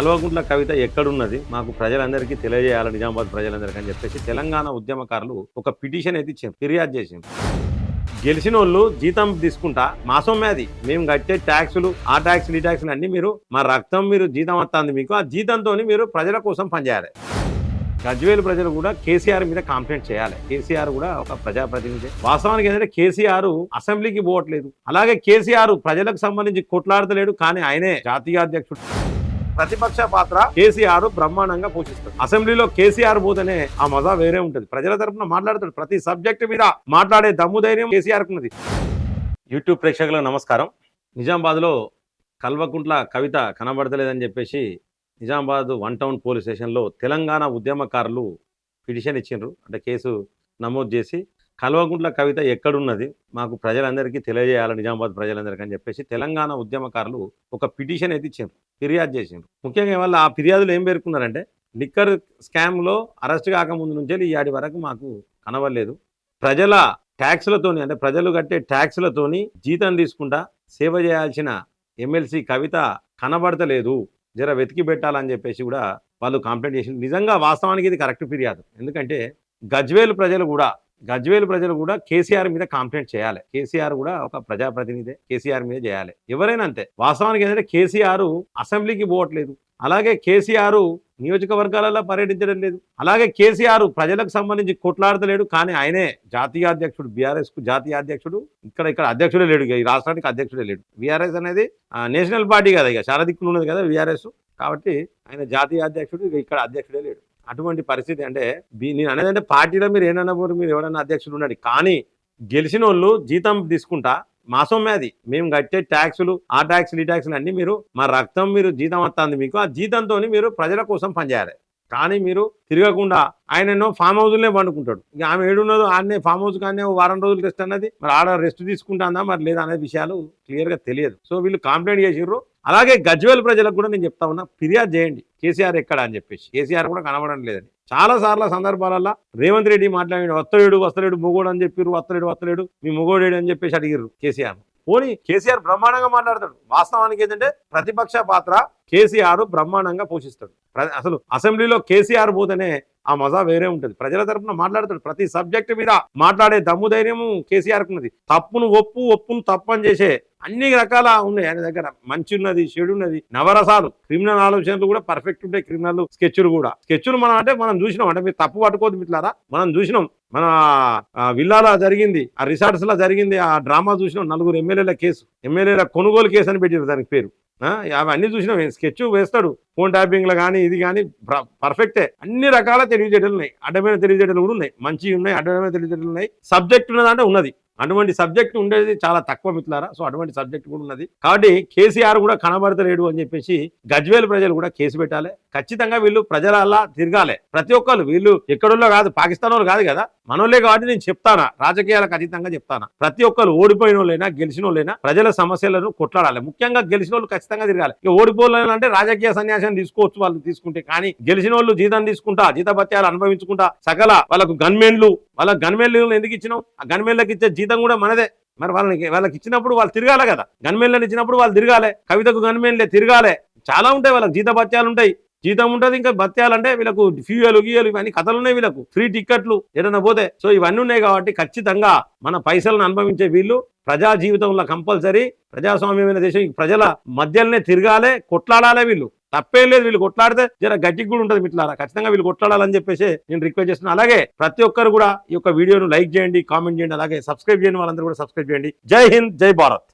కల్వకుంట్ల కవిత ఎక్కడున్నది? మాకు ప్రజలందరికీ తెలియజేయాలి నిజామాబాద్ ప్రజలందరికీ అని చెప్పేసి తెలంగాణ ఉద్యమకారులు ఒక పిటిషన్ అయితే ఇచ్చారు ఫిర్యాదు చేసింది గెలిచిన వాళ్ళు జీతం తీసుకుంటా మాసం అది. మేము కట్టే ట్యాక్సులు ఆ ట్యాక్సులు ఈ ట్యాక్సులు అన్ని మీరు మా రక్తం మీరు జీతం వస్తుంది మీకు ఆ జీతంతో మీరు ప్రజల కోసం పనిచేయాలి. గజ్వేలు ప్రజలు కూడా కేసీఆర్ మీద కంప్లైంట్ చేయాలి. కేసీఆర్ కూడా ఒక ప్రజాప్రతినిధి. వాస్తవానికి ఏంటంటే కేసీఆర్ అసెంబ్లీకి పోవట్లేదు. అలాగే కేసీఆర్ ప్రజలకు సంబంధించి కొట్లాడతలేడు కానీ ఆయనే జాతీయ అధ్యక్షుడు. ప్రతిపక్ష పాత్ర కేసీఆర్ బ్రహ్మాండంగా పోషిస్తాడు. అసెంబ్లీలో కేసీఆర్ పోతేనే ఆ మజా వేరే ఉంటుంది. ప్రజల తరపున మాట్లాడతాడు. ప్రతి సబ్జెక్ట్ మీద మాట్లాడే దమ్ము ధైర్యం కేసీఆర్ ఉన్నది. యూట్యూబ్ ప్రేక్షకులకు నమస్కారం. నిజామాబాద్లో కల్వకుంట్ల కవిత కనబడతలేదని చెప్పేసి నిజామాబాద్ వన్ టౌన్ పోలీస్ స్టేషన్లో తెలంగాణ ఉద్యమకారులు పిటిషన్ ఇచ్చిండ్రు. అంటే కేసు నమోదు చేసి కల్వకుంట్ల కవిత ఎక్కడున్నది? మాకు ప్రజలందరికీ తెలియజేయాలి. నిజామాబాద్ ప్రజలందరికీ అని చెప్పేసి తెలంగాణ ఉద్యమకారులు ఒక పిటిషన్ అయితే ఇచ్చిండ్రు. ఫిర్యాదు చేసింది ముఖ్యంగా వాళ్ళ ఆ ఫిర్యాదులు ఏం పేర్కొన్నారంటే లిక్కర్ స్కామ్లో అరెస్ట్ కాకముందు నుంచే ఈ వరకు మాకు కనవలేదు ప్రజల ట్యాక్స్లతోని అంటే ప్రజలు కట్టే ట్యాక్స్లతోని జీతం తీసుకుంటా సేవ చేయాల్సిన ఎమ్మెల్సీ కవిత కనబడతలేదు. జర వెతికి పెట్టాలని చెప్పేసి కూడా వాళ్ళు కంప్లైంట్ చేసి నిజంగా వాస్తవానికి ఇది కరెక్ట్ ఫిర్యాదు. ఎందుకంటే గజ్వేలు ప్రజలు కూడా గజ్వేలు ప్రజలు కూడా కేసీఆర్ మీద కంప్లైంట్ చేయాలి. కేసీఆర్ కూడా ఒక ప్రజాప్రతినిధి కేసీఆర్ మీద చేయాలి. ఎవరైనా అంతే. వాస్తవానికి ఏంటంటే కేసీఆర్ అసెంబ్లీకి పోవట్లేదు. అలాగే కేసీఆర్ నియోజకవర్గాలలో పర్యటించడం లేదు. అలాగే కేసీఆర్ ప్రజలకు సంబంధించి కొట్లాడతలేడు. కానీ ఆయనే జాతీయ అధ్యక్షుడు బీఆర్ఎస్కు జాతీయ అధ్యక్షుడు ఇక్కడ ఇక్కడ అధ్యక్షుడే లేడు. ఈ రాష్ట్రానికి అధ్యక్షుడే లేడు. బీఆర్ఎస్ అనేది నేషనల్ పార్టీ కదా ఇక. చాలా దిక్కులు ఉన్నది కదా బీఆర్ఎస్. కాబట్టి ఆయన జాతీయ అధ్యక్షుడు ఇక్కడ అధ్యక్షుడే లేడు. అటువంటి పరిస్థితి అంటే నేను అనేది అంటే పార్టీలో మీరు ఏమన్నా మీరు ఎవరైనా అధ్యక్షుడు ఉన్నాడు కానీ గెలిచిన వాళ్ళు జీతం తీసుకుంటా మాసం అది. మేము కట్టే ట్యాక్సులు ఆ ట్యాక్సులు ఈ ట్యాక్సులు అన్నీ మీరు మా రక్తం మీరు జీతం వస్తుంది మీకు ఆ జీతంతో మీరు ప్రజల కోసం పనిచేయాలి. కానీ మీరు తిరగకుండా ఆయనను ఫామ్ హౌస్లోనే పండుకుంటాడు. ఇక ఆమె ఏడున్నదో ఆడనే ఫామ్ హౌస్ కానీ వారం రోజులు రెస్ట్ అన్నది. మరి ఆడ రెస్ట్ తీసుకుంటుందా మరి లేదా అనే విషయాలు క్లియర్గా తెలియదు. సో వీళ్ళు కంప్లైంట్ చేసిర్రు. అలాగే గజ్వేల్ ప్రజలకు కూడా నేను చెప్తా ఉన్నా ఫిర్యాదు చేయండి. కేసీఆర్ ఎక్కడ అని చెప్పేసి. కేసీఆర్ కూడా కనబడడం లేదని. చాలా సార్లు సందర్భాలలో రేవంత్ రెడ్డి మాట్లాడి వస్తలేడు వస్తలేడు మొగోడు అని చెప్పిర్రు వస్తలేడు వస్తలేడు మీ మొగోడేడు అని చెప్పేసి అడిగిర్రు కేసీఆర్. పోనీ కేసీఆర్ బ్రహ్మాండంగా మాట్లాడతాడు. వాస్తవానికి ఏంటంటే ప్రతిపక్ష పాత్ర కేసీఆర్ బ్రహ్మాండంగా పోషిస్తాడు. అసలు అసెంబ్లీలో కేసీఆర్ పోతేనే ఆ మజా వేరే ఉంటుంది. ప్రజల తరపున మాట్లాడతాడు. ప్రతి సబ్జెక్ట్ మీద మాట్లాడే దమ్ము ధైర్యము కేసీఆర్ ఉన్నది తప్పును ఒప్పు ఒప్పును తప్పు అని చేసే అన్ని రకాల ఉన్నాయి. ఆయన దగ్గర మంచి ఉన్నది చెడు ఉన్నది నవరసాలు క్రిమినల్ ఆలోచనలు కూడా పర్ఫెక్ట్ ఉంటాయి క్రిమినల్ స్కెచ్లు కూడా. స్కెచ్లు మనం అంటే మనం చూసినాం. అంటే మీరు తప్పు పట్టుకోవద్దు మిట్లారా మనం చూసినాం. మన ఆ, విల్లాలో జరిగింది ఆ రిసార్ట్స్లో జరిగింది ఆ డ్రామా చూసినాం నలుగురు ఎమ్మెల్యేల కేసు ఎమ్మెల్యేల కొనుగోలు కేసు అని పెట్టారు దానికి పేరు. అవి అవన్నీ చూసినాం స్కెచ్ వేస్తాడు ఫోన్ ట్యాపింగ్లో కానీ ఇది కానీ పర్ఫెక్టే. అన్ని రకాల తెలివితేటలు ఉన్నాయి అడ్డమైన తెలివితేటలు కూడా ఉన్నాయి మంచి ఉన్నాయి అడ్డమైన తెలివితేటలు ఉన్నాయి. సబ్జెక్ట్ ఉన్నదంటే ఉన్నది. అటువంటి సబ్జెక్ట్ ఉండేది చాలా తక్కువ మిత్రులారా సో అటువంటి సబ్జెక్ట్ కూడా ఉన్నది. కాబట్టి కేసీఆర్ కూడా కనబడతలేడు అని చెప్పేసి గజ్వేల్ ప్రజలు కూడా కేసు పెట్టాలి. ఖచ్చితంగా వీళ్ళు ప్రజలల్లా తిరగాలి. ప్రతి ఒక్కరు వీళ్ళు ఎక్కడోళ్ళో కాదు పాకిస్తాన్ వాళ్ళు కాదు కదా. మనోళ్ళే కాబట్టి నేను చెప్తానా రాజకీయాలు ఖచ్చితంగా చెప్తానా. ప్రతి ఒక్కరు ఓడిపోయిన వాళ్ళైనా గెలిచిన వాళ్ళైనా ప్రజల సమస్యలను కొట్లాడాలి. ముఖ్యంగా గెలిచిన వాళ్ళు ఖచ్చితంగా తిరగాలి. ఇక ఓడిపోవాలి అంటే రాజకీయ సన్యాసం తీసుకోవచ్చు వాళ్ళు తీసుకుంటే. కానీ గెలిచిన వాళ్ళు జీతం తీసుకుంటా జీతభత్యాలు అనుభవించుకుంటా సకల వాళ్ళకు గన్మెన్లు వాళ్ళ గన్మెన్లు ఎందుకు ఇచ్చినాం ఆ గన్మెన్లకు ఇచ్చే జీతం కూడా మనదే. మరి వాళ్ళకి వాళ్ళకి ఇచ్చినప్పుడు వాళ్ళు తిరగాలి కదా. గన్మెన్లను ఇచ్చినప్పుడు వాళ్ళు తిరగాలి. కవితకు గన్మెన్లే తిరగాలి. చాలా ఉంటాయి వాళ్ళకి జీతభత్యాలు ఉంటాయి. జీతం ఉంటుంది ఇంకా భత్యాలంటే వీళ్ళకు ఫ్యూయల్ గీయలు ఇవన్నీ కథలు ఉన్నాయి వీళ్ళకు. ఫ్రీ టిక్కెట్లు ఏదైనా పోతే. సో ఇవన్నీ ఉన్నాయి కాబట్టి ఖచ్చితంగా మన పైసలను అనుభవించే వీళ్ళు ప్రజా జీవితంలో కంపల్సరీ ప్రజాస్వామ్యమైన దేశం. ప్రజల మధ్యలోనే తిరగాలే కొట్లాడాలే వీళ్ళు. తప్పేం లేదు వీళ్ళు కొట్లాడితే జర గట్టికి కూడా ఉంటుంది మిట్లారా ఖచ్చితంగా వీళ్ళు కొట్లాడాలని చెప్పేసి నేను రిక్వెస్ట్ చేస్తున్నాను అలాగే ప్రతి ఒక్కరు కూడా ఈ యొక్క వీడియోను లైక్ చేయండి కామెంట్ చేయండి అలాగే సబ్స్క్రైబ్ చేయండి వాళ్ళందరూ కూడా సబ్స్క్రైబ్ చేయండి. జై హింద్ జై భారత్.